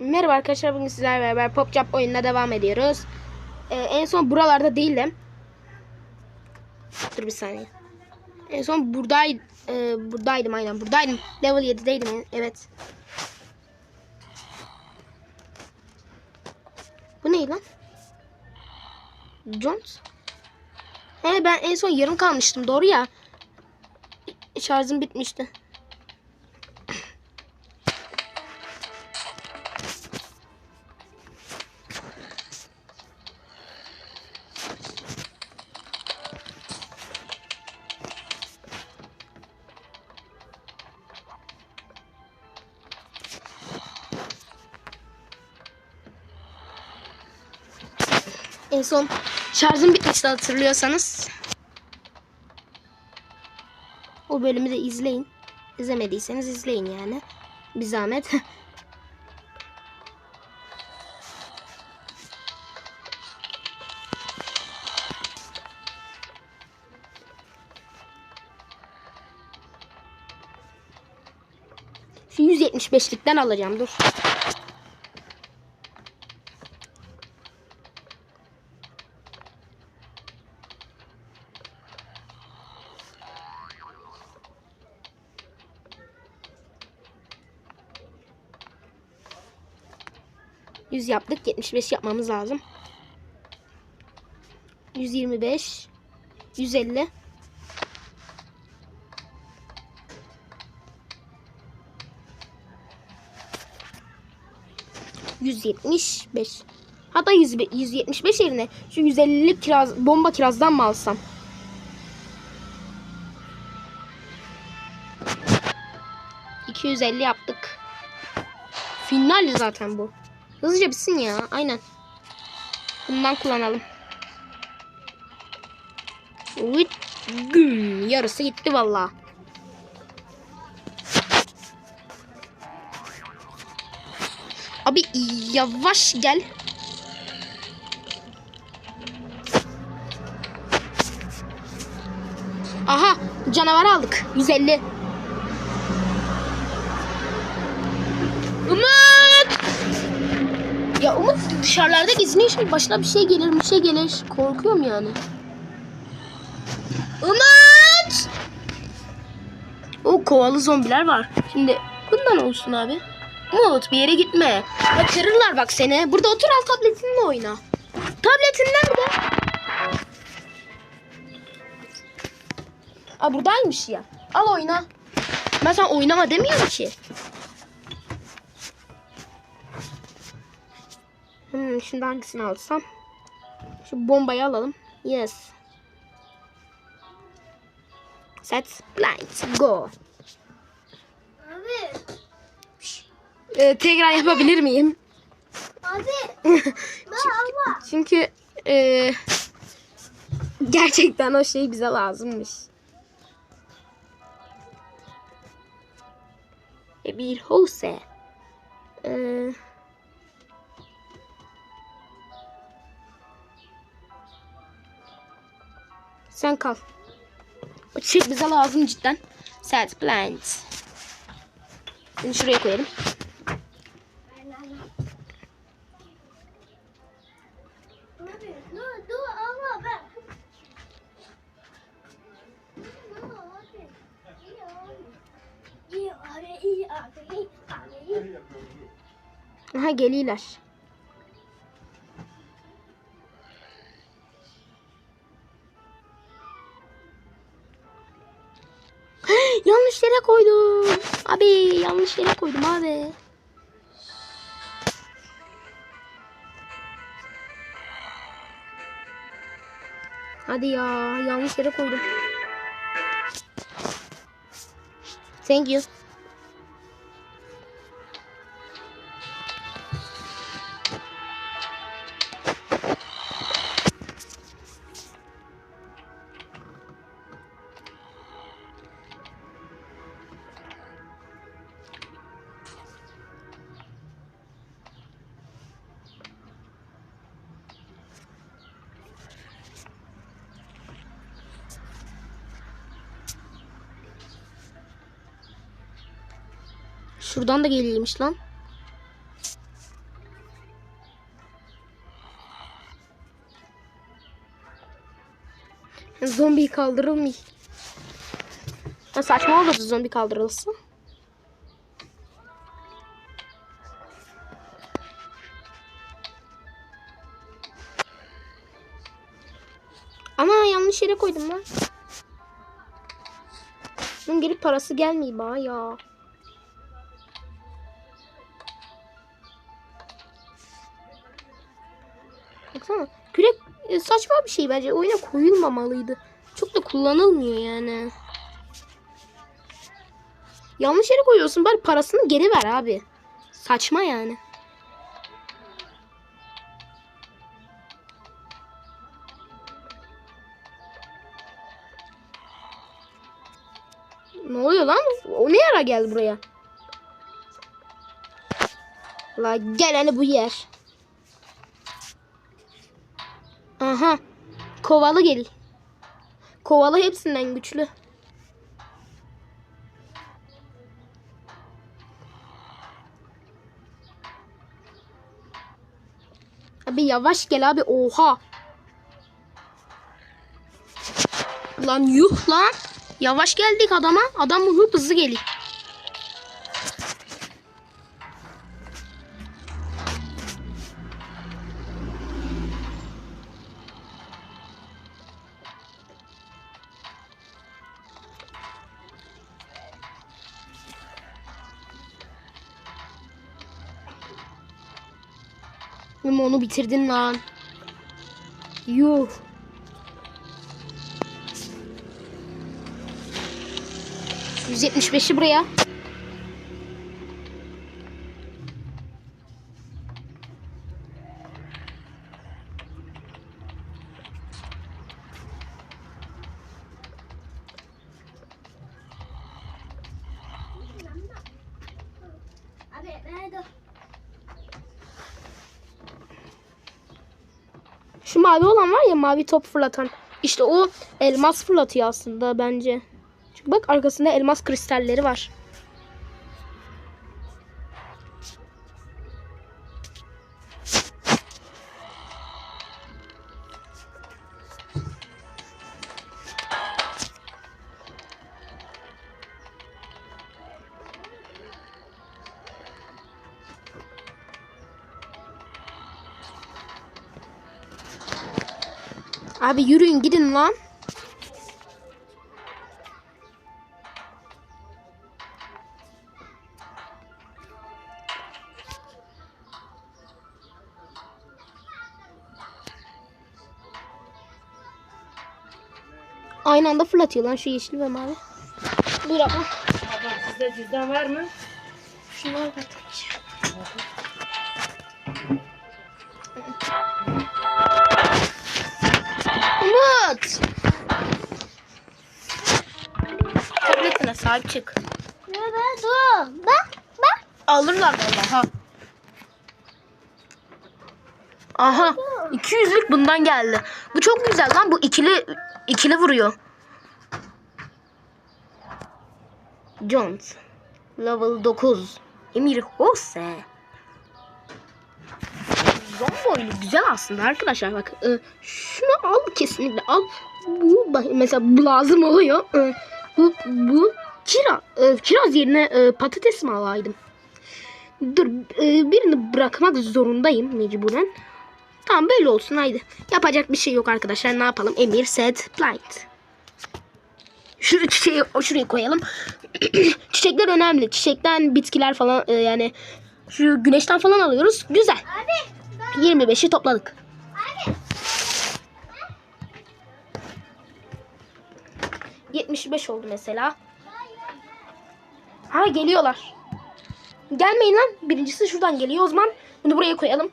Merhaba arkadaşlar bugün sizlerle beraber PopCap oyununa devam ediyoruz. Ee, en son buralarda değildim. Dur bir saniye. En son buradaydı, e, buradaydım aynen buradaydım. Level 7'deydim evet. Bu ne lan? Jones? He ben en son yarım kalmıştım doğru ya. Şarjım bitmişti. En son şarjım bitmişti hatırlıyorsanız. O bölümü de izleyin. İzlemediyseniz izleyin yani. Bir zahmet. Şu 175'likten alacağım dur. Yüz yaptık. 75 yapmamız lazım. 125 150 175 Hatta 100, 175 yerine şu 150'lik kiraz, bomba kirazdan mı alsam? ...250 yaptık. Final zaten bu. Hızlıca bitsin ya. Aynen. Bundan kullanalım. Güm. Yarısı gitti valla. Abi yavaş gel. Aha canavar aldık. 150. Umut! Ya Umut dışarılarda geziniyor şimdi başına bir şey gelir bir şey gelir. Korkuyorum yani. Umut! O kovalı zombiler var. Şimdi bundan olsun abi. Umut bir yere gitme. Bak kırırlar bak seni. Burada otur al tabletinle oyna. Tabletin nerede? Aa buradaymış ya. Al oyna. Ben sana oynama demiyorum ki. Şimdi hangisini alsam? Şu bombayı alalım. Yes. Set blind go. Abi, Ee, tekrar yapabilir miyim? abi, ama Çünkü e, gerçekten o şey bize lazımmış. E, bir hose. Ee, sen kal. O çiçek bize lazım cidden. Set plant. Seni şuraya koyalım. abi, dur, yere koydum. Abi yanlış yere koydum abi. Hadi ya yanlış yere koydum. Thank you. Şuradan da geliymiş lan. Zombi kaldırılmıyor. Saçma olurdu zombi kaldırılsa. Ana yanlış yere koydum lan. Bunun gelip parası gelmiyor bana ya. Baksana. Kürek e, saçma bir şey bence. Oyuna koyulmamalıydı. Çok da kullanılmıyor yani. Yanlış yere koyuyorsun. Bari parasını geri ver abi. Saçma yani. Ne oluyor lan? O ne ara geldi buraya? La gel hele bu yer. Aha. Kovalı gel. Kovalı hepsinden güçlü. Abi yavaş gel abi. Oha. Lan yuh lan. Yavaş geldik adama. Adam hıp hızlı geliyor. Onu bitirdin lan. Yuh. %75'i buraya. Şu mavi olan var ya mavi top fırlatan. İşte o elmas fırlatıyor aslında bence. Çünkü bak arkasında elmas kristalleri var. Abi yürüyün gidin lan. Aynı anda fırlatıyor lan şu yeşil ve mavi. Buyur abla. Abla sizde cüzdan var mı? Şunları da sahip çık. Ne ben dur. Bak bak. Alırlar vallahi ha. Aha. 200'lük bundan geldi. Bu çok güzel lan. Bu ikili ikili vuruyor. Jones. Level 9. Emir Hose. Zombi oyunu güzel aslında arkadaşlar. Bak e, şunu al kesinlikle al. Bu mesela bu lazım oluyor. E, bu bu kira e, kiraz yerine e, patates mi alaydım? Dur e, birini bırakmak zorundayım mecburen. Tamam böyle olsun haydi. Yapacak bir şey yok arkadaşlar. Ne yapalım? Emir set blind. Şu çiçeği şuraya koyalım. Çiçekler önemli. Çiçekten bitkiler falan e, yani şu güneşten falan alıyoruz. Güzel. Abi. 25'i topladık. Abi. 75 oldu mesela. Ha geliyorlar. Gelmeyin lan. Birincisi şuradan geliyor. O zaman bunu buraya koyalım.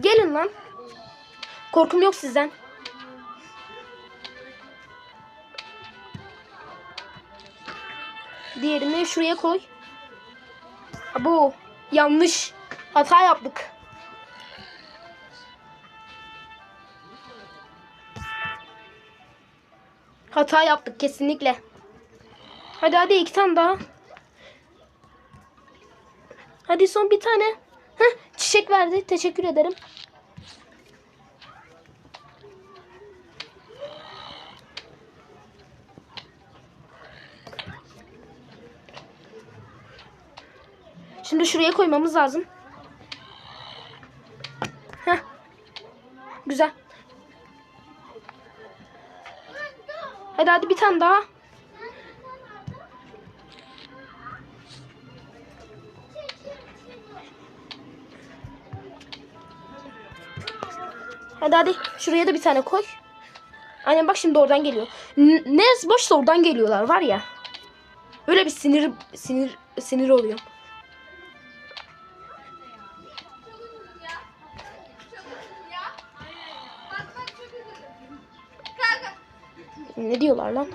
Gelin lan. Korkum yok sizden. Diğerini şuraya koy. Bu yanlış. Hata yaptık. Hata yaptık kesinlikle. Hadi hadi iki tane daha. Hadi son bir tane. Heh, çiçek verdi. Teşekkür ederim. Şimdi şuraya koymamız lazım. Hadi hadi bir tane daha. Hadi hadi şuraya da bir tane koy. Aynen bak şimdi oradan geliyor. N- ne boşsa oradan geliyorlar var ya. Öyle bir sinir sinir sinir oluyor. Ne diyorlar lan?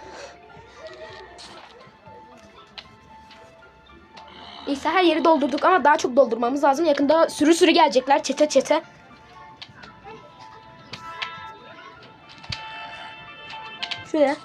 Neyse her yeri doldurduk ama daha çok doldurmamız lazım. Yakında sürü sürü gelecekler çete çete. Şuraya.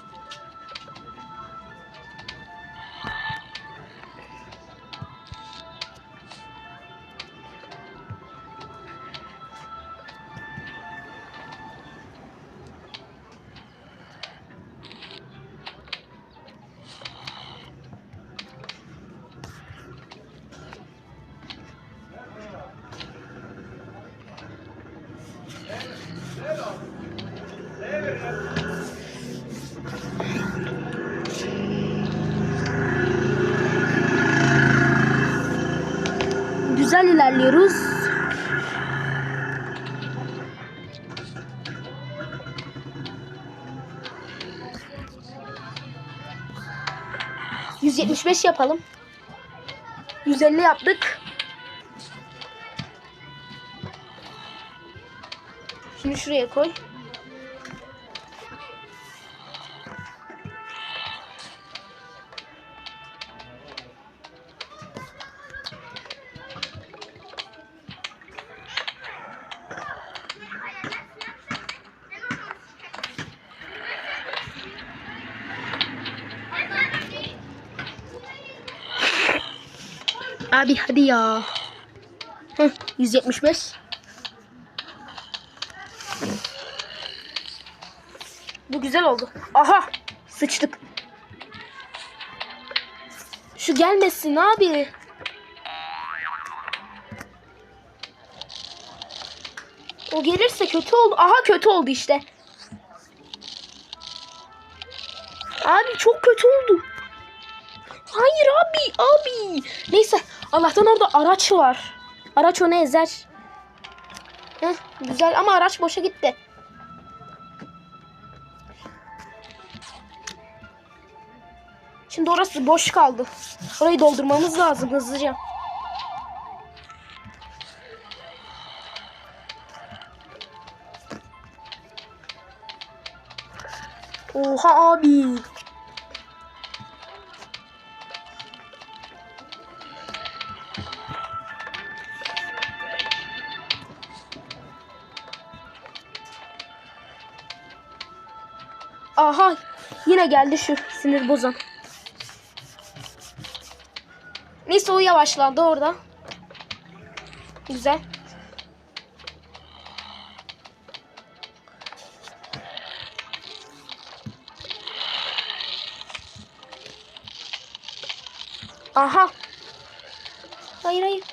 Güzel ilerliyoruz. ...175 yapalım. 150 yaptık. Şuraya koy. Abi hadi ya. Heh, 175. güzel oldu. Aha! Sıçtık. Şu gelmesin abi. O gelirse kötü oldu. Aha kötü oldu işte. Abi çok kötü oldu. Hayır abi abi. Neyse Allah'tan orada araç var. Araç onu ezer. Heh, güzel ama araç boşa gitti. Şimdi orası boş kaldı. Orayı doldurmamız lazım hızlıca. Oha abi. Aha yine geldi şu sinir bozan. Neyse o yavaşladı orada. Güzel. Aha. Hayır hayır.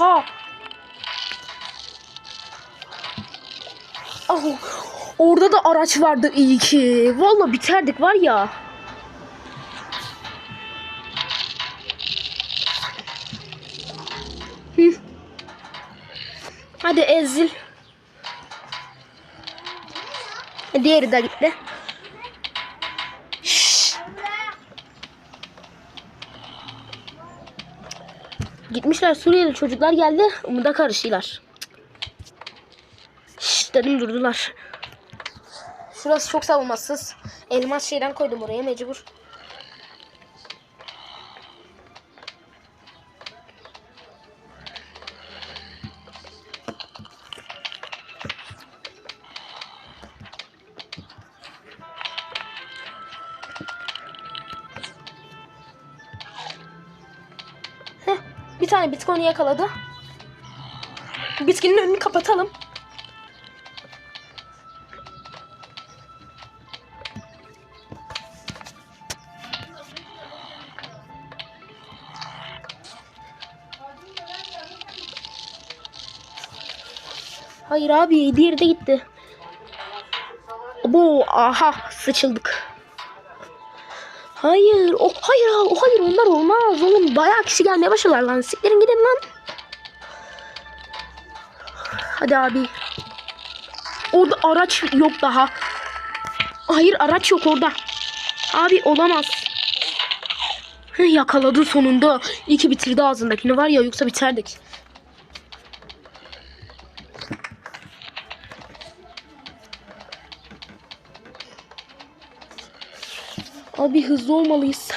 Oha. Oh, orada da araç vardı iyi ki. Vallahi biterdik var ya. Hadi ezil. Diğeri de gitti. Gitmişler Suriyeli çocuklar geldi. Umuda karışıyorlar. Şşş dedim durdular. Şurası çok savunmasız. Elmas şeyden koydum oraya mecbur. Onu yakaladı. Bitkinin önünü kapatalım. Hayır abi diğeri de gitti. Bu aha sıçıldık. Hayır, o hayır, o hayır onlar olmaz oğlum. Bayağı kişi gelmeye başladılar lan. Siklerin gidin lan. Hadi abi. Orada araç yok daha. Hayır araç yok orada. Abi olamaz. Heh, yakaladı sonunda. İyi ki bitirdi ağzındakini var ya yoksa biterdik. Abi hızlı olmalıyız.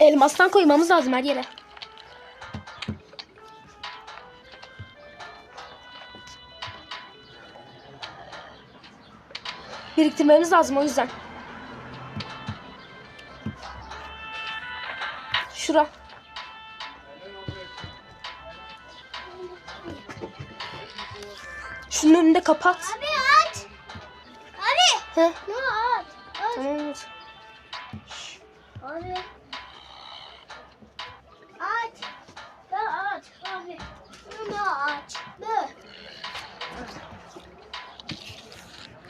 Elmastan koymamız lazım her yere. Biriktirmemiz lazım o yüzden. Şura. Şunun önünde kapat. Abi aç. Abi. Heh, Ne aç? Aç. tamam. Abi. Aç. Da aç. Abi. Bunu aç. Ne?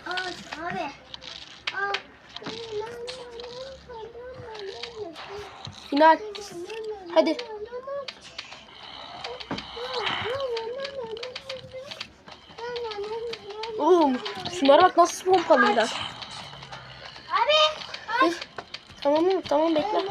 Aç abi. Final. Hadi. Oğlum şunlara bak nasıl pompalıyorlar. Abi. Tamam mı? Tamam bekle.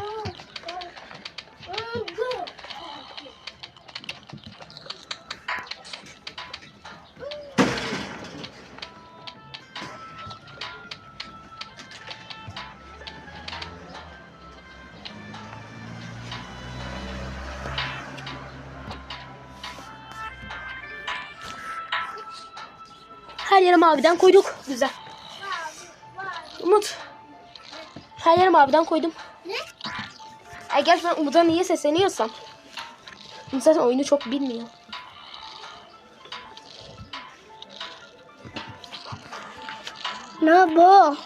Her yere maviden koyduk. Güzel. Umut. Her yere maviden koydum. Ne? Ay gerçi ben Umut'a niye sesleniyorsam. Umut zaten oyunu çok bilmiyor. Ne bu?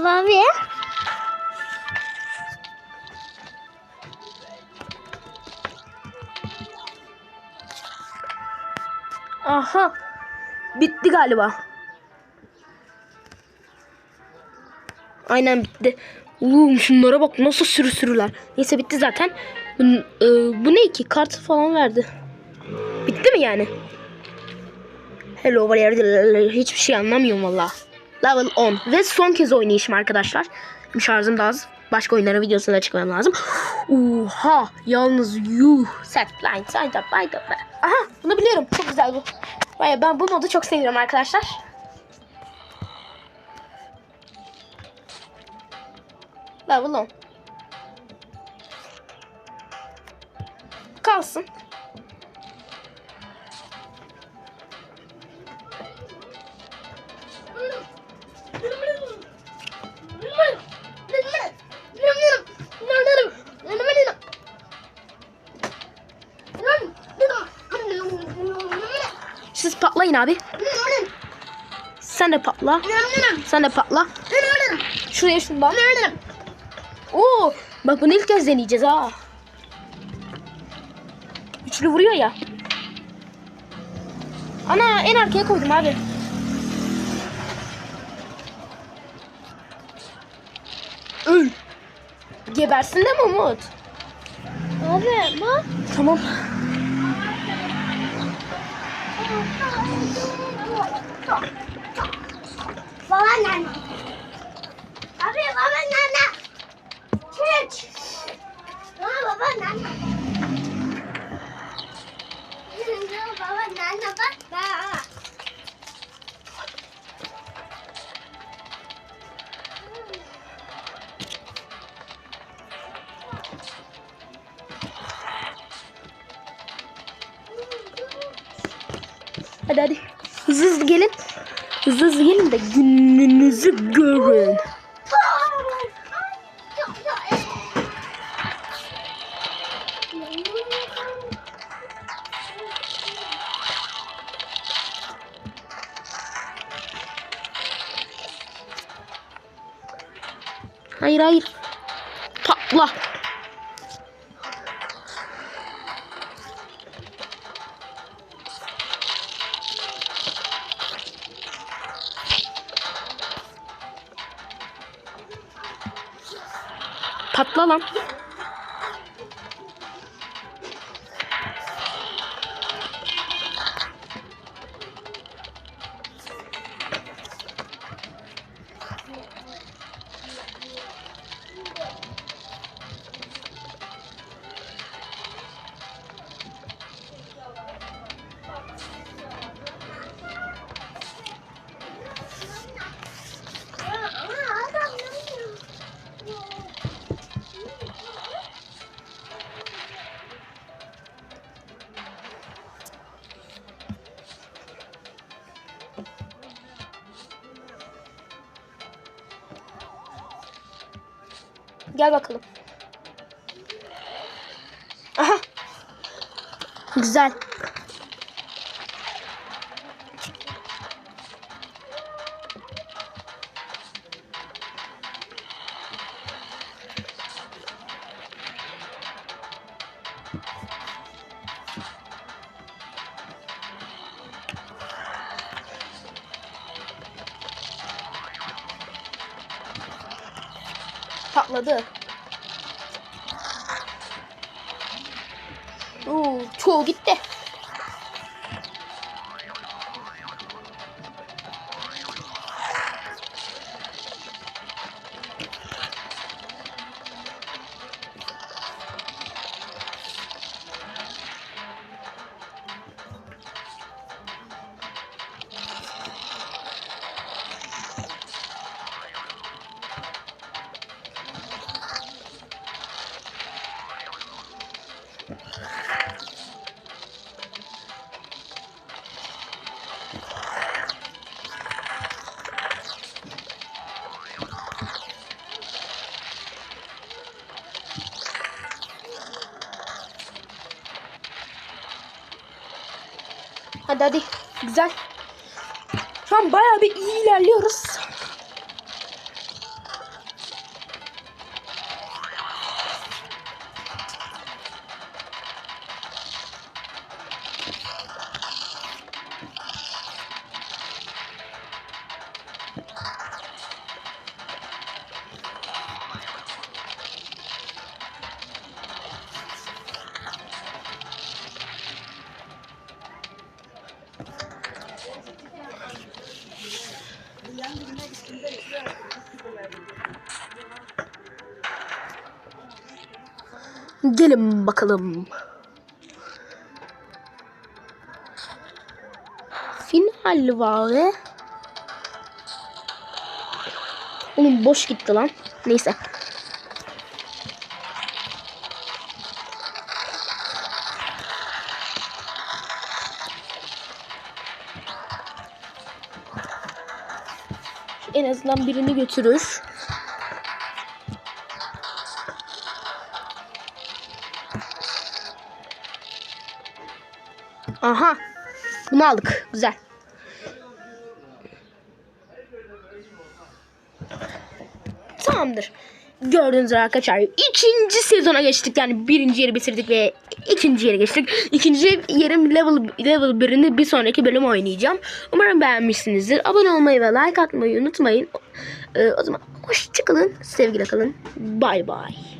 Mavi. Aha. Bitti galiba. Aynen bitti. Oğlum şunlara bak nasıl sürü sürüler. Neyse bitti zaten. Bu, e, bu ne ki? Kartı falan verdi. Bitti mi yani? Hello where hiçbir şey anlamıyorum valla. Level 10 ve son kez oynayışım arkadaşlar. Şarjım da az. Başka oyunlara videosuna çıkmam lazım. Oha yalnız yuh. Set line side up side up. Aha bunu biliyorum. Çok güzel bu. Vay ben bu modu çok seviyorum arkadaşlar. Level 10. Kalsın. Siz patlayın abi. Sen de patla. Sen de patla. Şuraya şunu bak. Oo, bak bunu ilk kez deneyeceğiz ha. Üçlü vuruyor ya. Ana en arkaya koydum abi. Öl. Gebersin de mi Umut? Abi bak. Tamam. Baba nana. Abi baba nana. Hiç. Ama baba nana. baba nana bak bak. Hadi hadi. Hızlı hızlı gelin. Hızlı hızlı gelin de gününüzü görün. Patla lan. Gel bakalım. Aha. Güzel. 不对 Hadi hadi. Güzel. Şu an bayağı bir iyi ilerliyoruz. Gelin bakalım. Final var. Oğlum boş gitti lan. Neyse. En azından birini götürür. Aha. Bunu aldık. Güzel. Tamamdır. Gördüğünüz üzere arkadaşlar ikinci sezona geçtik yani birinci yeri bitirdik ve ikinci yere geçtik. İkinci yerim level level 1'ini bir sonraki bölüm oynayacağım. Umarım beğenmişsinizdir. Abone olmayı ve like atmayı unutmayın. Ee, o zaman hoşçakalın. Sevgiyle kalın. Bay bay.